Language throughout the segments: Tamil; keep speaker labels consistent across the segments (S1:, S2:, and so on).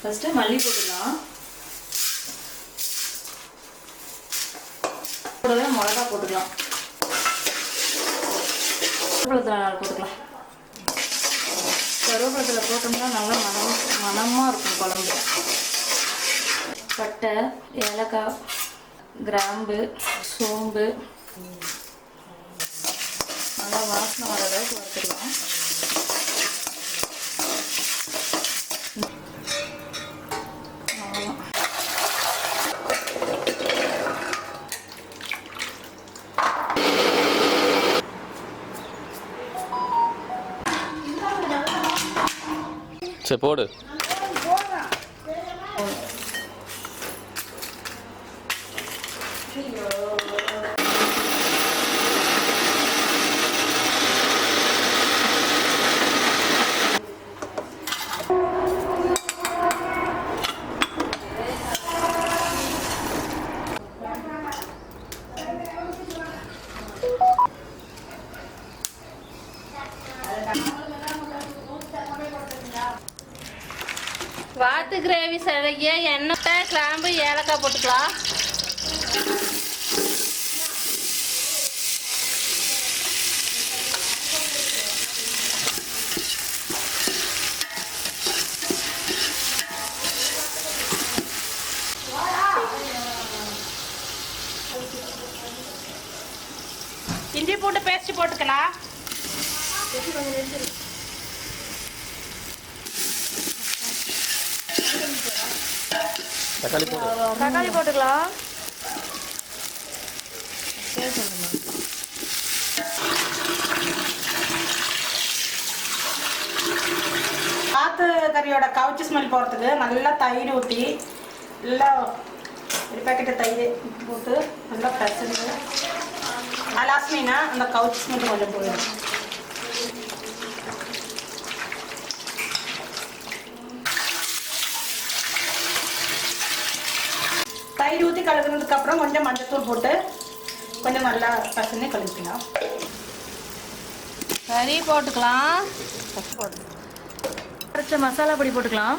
S1: ஃபஸ்ட்டு மல்லி போட்டுக்கலாம். கூடவே மிளகா போட்டுக்கலாம். கருவேப்பிலத்தில் போட்டுக்கலாம். கருவேப்பிலத்தில் போட்டோம்னா நல்லா மனம் மனமாக இருக்கும் குழம்பு. பட்டை ஏலக்காய் கிராம்பு சோம்பு. நல்லா வாசனை வர அளவுக்கு வறுத்துக்கலாம்.
S2: சரி போடு.
S3: வாத்து கிரேவி சிலைய எண்ணெய் கிராம்பு ஏலக்காய் போட்டுக்கலாம். இஞ்சி பூண்டு பேஸ்ட் போட்டுக்கலாம்.
S2: தக்காளி போடு.
S1: தக்காளி போட்டுக்கலாம்
S4: ஆத்து கறியோட கவுச்சி ஸ்மெல் போகிறதுக்கு நல்லா தயிர் ஊற்றி நல்லா ஒரு பேக்கெட்டு தயிர் போட்டு நல்லா பசங்க அலாஸ்மினா அந்த கவுச்சி ஸ்மெல் கொஞ்சம் போயிடும் தயிர் ஊற்றி கலக்குனதுக்கு அப்புறம் கொஞ்சம் மஞ்சத்தூள் போட்டு கொஞ்சம் நல்லா பசங்க கழுவிக்கலாம்.
S3: கறி போட்டுக்கலாம்.
S1: அரைச்ச மசாலா பொடி போட்டுக்கலாம்.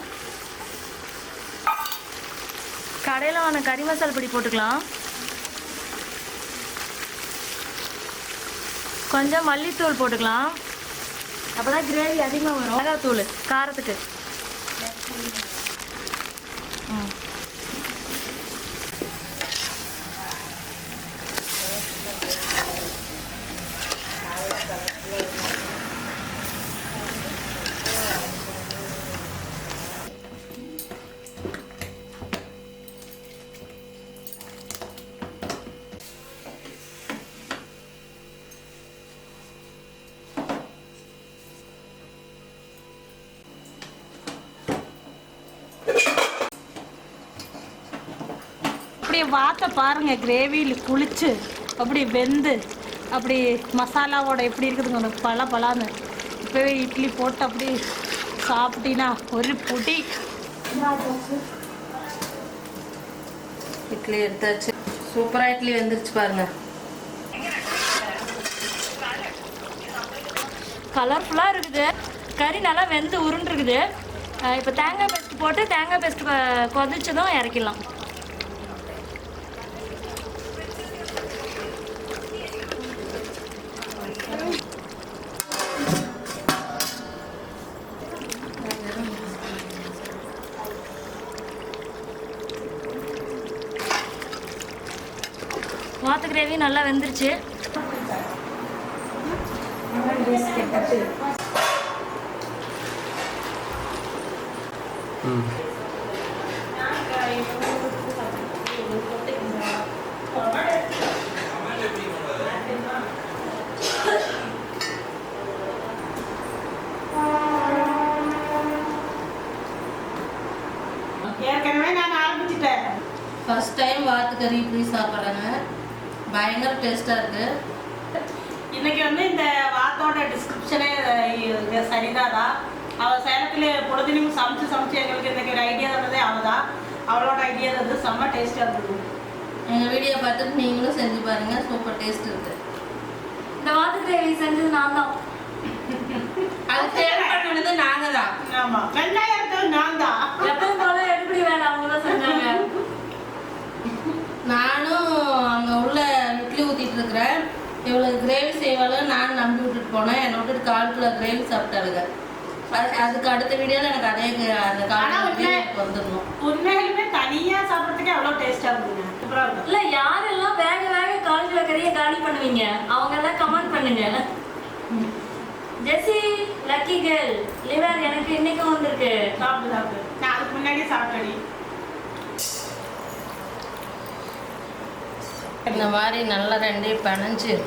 S1: கடையில் வாங்கின கறி மசாலா பொடி போட்டுக்கலாம். கொஞ்சம் மல்லித்தூள் போட்டுக்கலாம். அப்போ தான் கிரேவி அதிகமாக வரும். மிளகாத்தூள் காரத்துக்கு.
S4: அப்படியே வாத்த பாருங்க கிரேவியில் குளிச்சு அப்படி வெந்து அப்படி மசாலாவோட எப்படி இருக்குதுங்க உனக்கு பல பலான்னு இப்போவே இட்லி போட்டு அப்படி சாப்பிட்டீங்கன்னா ஒரு புடி.
S3: இட்லி எடுத்தாச்சு. சூப்பரா இட்லி வெந்துருச்சு பாருங்க.
S1: கலர்ஃபுல்லாக இருக்குது. கறி நல்லா வெந்து உருண்டுருக்குது. இப்போ தேங்காய் பேஸ்ட் போட்டு தேங்காய் பேஸ்ட் கொதிச்சதும் இறக்கிடலாம். கிரேவி நல்லா வெந்துருச்சு.
S4: ஏற்கனவே நான் ஆரம்பிச்சிட்டேன்.
S3: ஃபர்ஸ்ட் டைம் வாத்து கறி இப்படி சாப்பிட்றாங்க. பயங்கர டேஸ்டா இருக்கு.
S4: இன்னைக்கு வந்து இந்த வாத்தோட டிஸ்கிரிப்ஷனே சரிதாதா? அவள் சேலத்துல பொழுதுனையும் சமைச்சு சமைச்சு எங்களுக்கு இன்னைக்கு ஒரு ஐடியா தந்ததே அவள் தான் அவளோட ஐடியா தந்து செம்ம டேஸ்டாக இருந்தது.
S3: எங்க வீடியோ பார்த்துட்டு நீங்களும் செஞ்சு பாருங்க சூப்பர் டேஸ்ட் இருக்கு.
S1: இந்த வாத்து கிரேவி செஞ்சது நான் தான்
S3: அது சேல் நாங்க தான்
S4: ஆமாம்
S3: செய்வாளு நான் நம்பி விட்டுட்டு போனேன். என்னை விட்டுட்டு கால் கிலோ கிரேவி சாப்பிட்டாளுங்க. அது- அதுக்கு அடுத்த வீடியோவில் எனக்கு அதே அந்த கால்
S4: ஆனா
S3: கிலோ
S4: உண்மை-
S3: கிரேவி வந்துடணும்.
S4: உண்மையிலுமே தனியா சாப்பிட்றதுக்கே அவ்வளோ டேஸ்டா இருக்குங்க.
S1: இல்ல யாரெல்லாம் வேக வேக கால் கிலோ கறியை காலி பண்ணுவீங்க? அவங்க எல்லாம் கமெண்ட் பண்ணுங்க. ஜெசி லக்கி கேர்ள் லிவர் எனக்கு இன்னைக்கும் வந்திருக்கு.
S4: சாப்பிடு சாப்பிடு. நான் அதுக்கு முன்னாடியே சாப்பிட்டேன்
S3: இந்த மாதிரி நல்லா ரெண்டையும் பிணைஞ்சு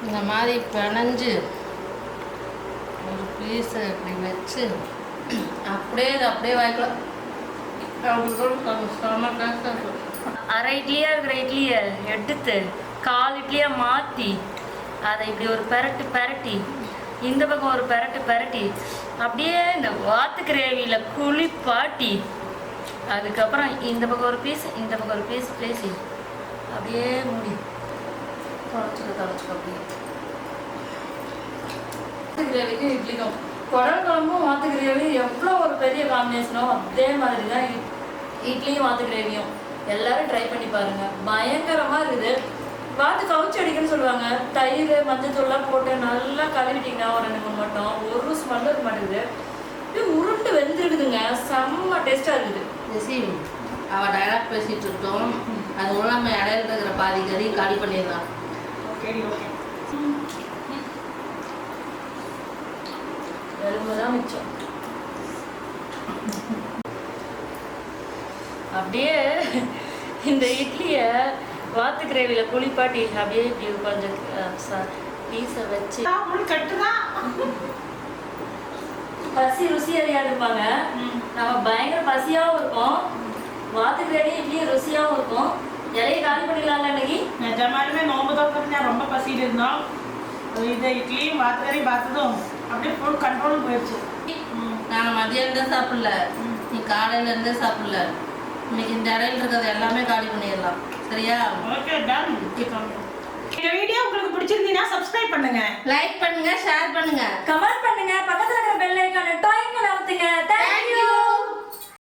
S3: இந்த மாதிரி பிணைஞ்சு ஒரு பீஸை இப்படி வச்சு அப்படியே இது அப்படியே இருக்கும்
S1: அரை இட்லியா இருக்கிற இட்லியை எடுத்து கால் இட்லியா மாத்தி அதை இப்படி ஒரு பெரட்டு பெரட்டி இந்த பக்கம் ஒரு பெரட்டு பெரட்டி அப்படியே இந்த வாத்து கிரேவியில் குளிப்பாட்டி அதுக்கப்புறம் இந்த பக்கம் ஒரு பீஸ் இந்த பக்கம் ஒரு பீஸ் பிளேஸ் அப்படியே மூடி.
S3: தொலைச்சிக்க தொலைச்சிக்க அப்படியே.
S1: வாத்து இட்லிக்கும். குடல் குழம்பும் வாத்து கிரேவியும் எவ்வளோ ஒரு பெரிய காம்பினேஷனோ அதே மாதிரி தான் இட்லியும் வாத்து கிரேவியும். எல்லாரும் ட்ரை பண்ணி பாருங்க. பயங்கரமாக இருக்குது. வாத்து கவுச்சி அடிக்கணும்னு சொல்லுவாங்க. தயிர் மஞ்சத்தூள்லாம் போட்டு நல்லா கழுவிட்டிங்கன்னா ஒரு ரெண்டு மூணு மட்டும். ஒரு ஸ்மெல் இருக்க மாட்டேங்குது. இது உருண்டு வெந்துடுதுங்க. செம்ம டேஸ்ட்டாக இருக்குது.
S3: அவள் டயலாக் பேசிட்டு இருக்கோம். அது ஒன்றும் நம்ம இடையில இருக்கிற பாதி கறி காலி பண்ணிடலாம்.
S1: எலும்பு தான் மிச்சம். அப்படியே இந்த இட்லியை வாத்து கிரேவியில் குளிப்பாட்டி அப்படியே இப்படி கொஞ்சம் பீஸை வச்சு.
S4: கட்டுதான்.
S1: பசி ருசி அறியாது இருப்பாங்க நம்ம பயங்கர பசியாகவும் இருக்கும். வாத்து கிரேவி இட்லியும் ருசியாகவும் இருக்கும். இலையை காலி பண்ணிடலாம்ல இன்னைக்கு
S4: நிஜமாலுமே நோம்பு தோக்கிறது நான் ரொம்ப பசியில் இருந்தோம். இந்த இட்லியும் வாத்துக்கறி பார்த்ததும் அப்படியே ஃபுல் கண்ட்ரோல் போயிடுச்சு.
S3: நாங்கள் மதியம் தான் சாப்பிடல. நீ காலையில இருந்தே சாப்பிடல. இன்னைக்கு இந்த இடையில இருக்கிறது எல்லாமே காலி பண்ணிடலாம். சரியா?
S4: ஓகே டன் இந்த வீடியோ உங்களுக்கு பிடிச்சிருந்தீங்கன்னா சப்ஸ்கிரைப் பண்ணுங்க.
S3: லைக் பண்ணுங்க ஷேர் பண்ணுங்க.
S1: கமெண்ட் பண்ணுங்க. பக்கத்துல இருக்கிற பெல் ஐக்கான டாயிங்க நவுத்துங்க தேங்க்யூ